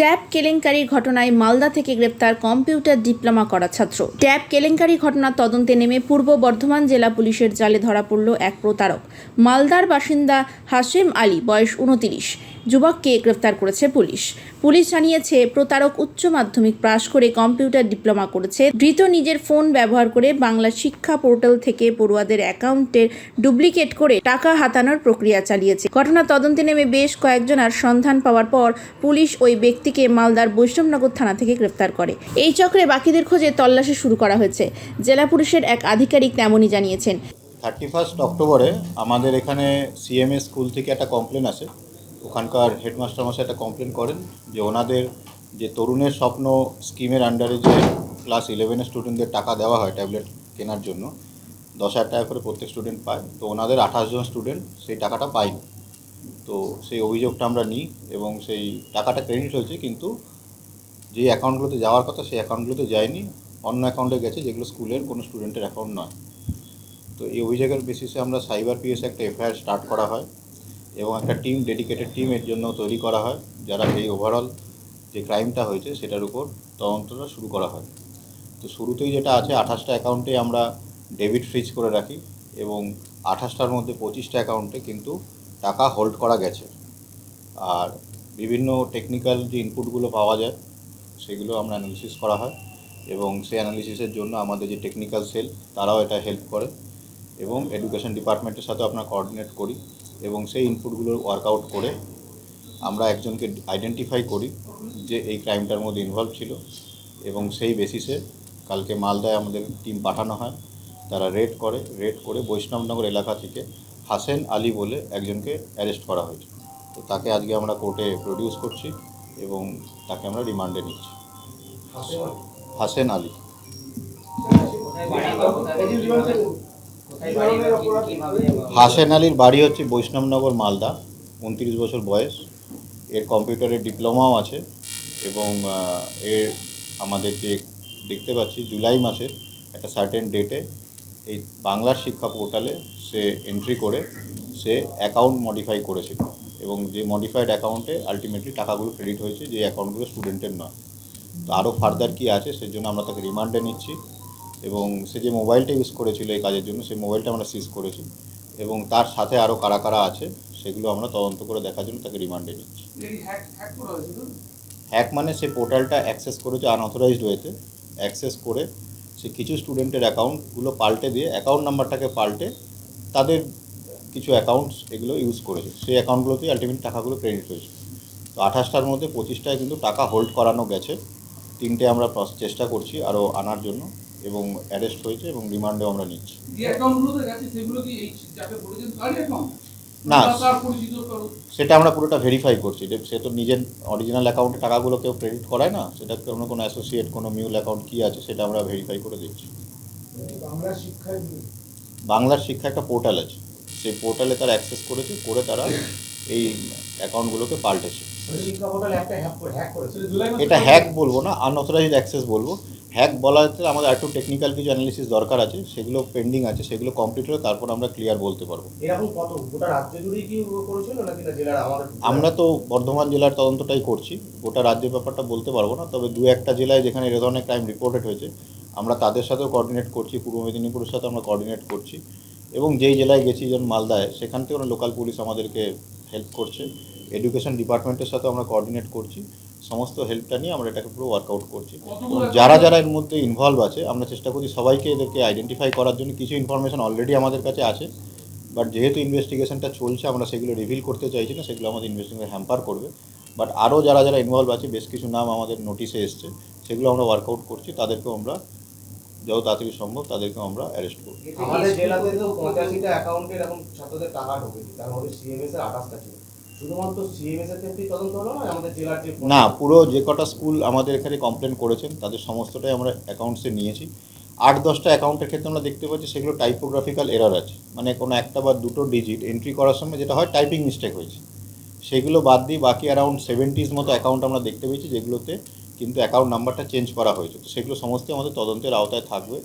Tab কেলেঙ্কারি ঘটনায় মালদা থেকে গ্রেপ্তার কম্পিউটার ডিপ্লোমা করা ছাত্র। ট্যাব কেলেঙ্কারি ঘটনার তদন্তে নেমে পূর্ব বর্ধমান জেলা পুলিশের জালে ধরা পড়ল এক প্রতারক। মালদার বাসিন্দা হাশেম আলী, বয়স উনতিরিশ। যুবককে গ্রেপ্তার করেছে পুলিশ। পুলিশ জানিয়েছে, প্রতারক উচ্চ মাধ্যমিক পাশ করে কম্পিউটার ডিপ্লোমা করেছে। ধৃত নিজের ফোন ব্যবহার করে বাংলা শিক্ষা পোর্টাল থেকে পড়ুয়াদের অ্যাকাউন্টের ডুপ্লিকেট করে টাকা হাতানোর প্রক্রিয়া চালিয়েছে। ঘটনা তদন্তে নেমে বেশ কয়েকজনের সন্ধান পাওয়ার পর পুলিশ ওই ব্যক্তিকে মালদার বৈষ্ণবনগর থানা থেকে গ্রেপ্তার করে। এই চক্রে বাকিদের খোঁজে তল্লাশি শুরু করা হয়েছে। জেলা পুলিশের এক আধিকারিক তেমনই জানিয়েছেন। থার্টি ফার্স্ট অক্টোবরে আমাদের এখানে সিএমএ স্কুল থেকে একটা কমপ্লেন আসে। ওখানকার হেডমাস্টার মশাই একটা কমপ্লেন করেন যে ওনাদের যে তরুণের স্বপ্ন স্কিমের আন্ডারে যে ক্লাস ইলেভেনের স্টুডেন্টদের টাকা দেওয়া হয় ট্যাবলেট কেনার জন্য, দশ হাজার টাকা করে প্রত্যেক স্টুডেন্ট পায়। তো ওনাদের আঠাশ জন স্টুডেন্ট সেই টাকাটা পায়নি। তো সেই অভিযোগটা আমরা নিই এবং সেই টাকাটা ক্রেডিট হয়েছে কিন্তু যে অ্যাকাউন্টগুলোতে যাওয়ার কথা সেই অ্যাকাউন্টগুলোতে যায়নি, অন্য অ্যাকাউন্টে গেছে যেগুলো স্কুলের কোনো স্টুডেন্টের অ্যাকাউন্ট নয়। তো এই অভিযোগের বেসিসে আমরা সাইবার পিএস একটা এফআইআর স্টার্ট করা হয়। এবং একটা টিম ডেডিকেটেড টিম এর জন্য তৈরি করা হয়, যারা এই ওভারঅল যে ক্রাইমটা হয়েছে সেটার উপর তদন্তটা শুরু করা হয়। তো শুরুতেই যেটা আছে, আঠাশটা অ্যাকাউন্টে আমরা ডেবিট ফ্রিজ করে রাখি এবং আঠাশটার মধ্যে পঁচিশটা অ্যাকাউন্টে কিন্তু টাকা হোল্ড করা গেছে। আর বিভিন্ন টেকনিক্যাল যে ইনপুটগুলো পাওয়া যায়, সেগুলো আমরা অ্যানালিসিস করা হয় এবং সেই অ্যানালিসিসের জন্য আমাদের যে টেকনিক্যাল সেল তারাও এটা হেল্প করে এবং এডুকেশন ডিপার্টমেন্টের সাথে আমরা কোঅর্ডিনেট করি। এবং সেই ইনপুটগুলোর ওয়ার্কআউট করে আমরা একজনকে আইডেন্টিফাই করি যে এই ক্রাইমটার মধ্যে ইনভলভ ছিল এবং সেই বেসিসে কালকে মালদায় আমাদের টিম পাঠানো হয়। তারা রেড করে রেড করে বৈষ্ণবনগর এলাকা থেকে হাসেন আলী বলে একজনকে অ্যারেস্ট করা হয়েছে। তো তাকে আজকে আমরা কোর্টে প্রডিউস করছি এবং তাকে আমরা রিমান্ডে নিচ্ছি। হাসেন আলী? হাসেন আলীর বাড়ি হচ্ছে বৈষ্ণবনগর মালদা। উনত্রিশ বছর বয়স। এর কম্পিউটারের ডিপ্লোমাও আছে এবং এর আমাদের যে দেখতে পাচ্ছি জুলাই মাসের একটা সার্টেন ডেটে এই বাংলার শিক্ষা পোর্টালে সে এন্ট্রি করে সে অ্যাকাউন্ট মডিফাই করেছিল। এবং যে মডিফাইড অ্যাকাউন্টে আলটিমেটলি টাকাগুলো ক্রেডিট হয়েছে যে অ্যাকাউন্টগুলো স্টুডেন্টের নয়। তো আরও ফার্দার কী আছে সেজন্য আমরা তাকে রিমান্ডে নিচ্ছি। এবং সে যে মোবাইলটা ইউজ করেছিল এই কাজের জন্য সেই মোবাইলটা আমরা সিজ করেছি। এবং তার সাথে আরও কারা কারা আছে সেগুলো আমরা তদন্ত করে দেখার জন্য তাকে রিমান্ডে নিচ্ছি। হ্যাক মানে সে পোর্টালটা অ্যাক্সেস করেছে আনঅথরাইজড ওয়েতে অ্যাক্সেস করে সে কিছু স্টুডেন্টের অ্যাকাউন্টগুলো পাল্টে দিয়ে অ্যাকাউন্ট নাম্বারটাকে পাল্টে তাদের কিছু অ্যাকাউন্টস এগুলো ইউজ করেছে। সেই অ্যাকাউন্টগুলোতেই আলটিমেট টাকাগুলো ক্রেডিট হয়েছে। তো আঠাশটার মধ্যে পঁচিশটায় কিন্তু টাকা হোল্ড করানো গেছে। তিনটে আমরা চেষ্টা করছি আরও আনার জন্য। এবং অ্যারেস্ট হয়েছে এবং রিমান্ডেও আমরা নিচ্ছি। না। সেটা আমরা পুরোটা ভেরিফাই করছি। যে সে তো নিজের অরিজিনাল অ্যাকাউন্টে টাকাগুলো কেউ ক্রেডিট করায় না সেটা কোনো কোনো অ্যাসোসিয়েট কোনো মিউল অ্যাকাউন্ট কী আছে সেটা আমরা ভেরিফাই করে দিচ্ছি। বাংলার শিক্ষা একটা পোর্টাল আছে। সেই পোর্টালে তারা অ্যাক্সেস করেছে করে তারা এই অ্যাকাউন্টগুলোকে পাল্টেছে। শিক্ষা হ্যাক করে হ্যাক করেছে। সেটা জুলাই এটা হ্যাক বলব না আনঅথরাইজড অ্যাক্সেস বলব। হ্যাক বলা হচ্ছে আমাদের একটু টেকনিক্যাল কিছু অ্যানালিসিস দরকার আছে সেগুলো পেন্ডিং আছে সেগুলো কমপ্লিট হলে তারপর আমরা ক্লিয়ার বলতে পারব। এরকম কত গোটা রাজ্য জুড়েই কি করেছিল নাকি না জেলার আমাদের আমরা তো বর্ধমান জেলার তদন্তটাই করছি গোটা রাজ্যের ব্যাপারটা বলতে পারব না তবে দু একটা জেলায় যেখানে এ ধরনের ক্রাইম রিপোর্টেড হয়েছে আমরা তাদের সাথেও কোঅর্ডিনেট করছি পূর্ব মেদিনীপুরের সাথে আমরা কোঅর্ডিনেট করছি এবং যেই জেলায় গেছি যেমন মালদায় সেখান থেকে লোকাল পুলিশ আমাদেরকে হেল্প করছে এডুকেশন ডিপার্টমেন্টের সাথে আমরা কোঅর্ডিনেট করছি সমস্ত হেল্পটা নিয়ে আমরা এটাকে পুরো ওয়ার্কআউট করছি। যারা যারা এর মধ্যে ইনভলভ আছে আমরা চেষ্টা করছি সবাইকে এদেরকে আইডেন্টিফাই করার জন্য। কিছু ইনফরমেশন অলরেডি আমাদের কাছে আছে বাট যেহেতু ইনভেস্টিগেশনটা চলছে আমরা সেগুলো রিভিল করতে চাইছি না সেগুলো আমাদের ইনভেস্টিগেশন হ্যাম্পার করবে। বাট আরও যারা যারা ইনভলভ আছে বেশ কিছু নাম আমাদের নোটিশে এসছে সেগুলো আমরা ওয়ার্কআউট করছি তাদেরকেও আমরা যত তাড়াতাড়ি সম্ভব তাদেরকেও আমরা অ্যারেস্ট করব। আমাদের জেলাতে তো পঁচাশিটা অ্যাকাউন্টে এরকম ছাত্রদের টাকা ঢোকেছে তার মধ্যে সিএমএস এর আঠাশটা ছিল। না পুরো যে কটা স্কুল আমাদের এখানে কমপ্লেন করেছেন তাদের সমস্তটাই আমরা অ্যাকাউন্টসে নিয়েছি। আট দশটা অ্যাকাউন্টের ক্ষেত্রে আমরা দেখতে পাচ্ছি সেগুলো টাইপোগ্রাফিক্যাল এরার আছে। মানে কোনো একটা বা দুটো ডিজিট এন্ট্রি করার সময় যেটা হয় টাইপিং মিস্টেক হয়েছে। সেগুলো বাদ দিয়ে বাকি অ্যারাউন্ড সেভেন্টিজ মতো অ্যাকাউন্ট আমরা দেখতে পেয়েছি যেগুলোতে কিন্তু অ্যাকাউন্ট নাম্বারটা চেঞ্জ করা হয়েছে। তো সেগুলো সমস্তই আমাদের তদন্তের আওতায় থাকবে।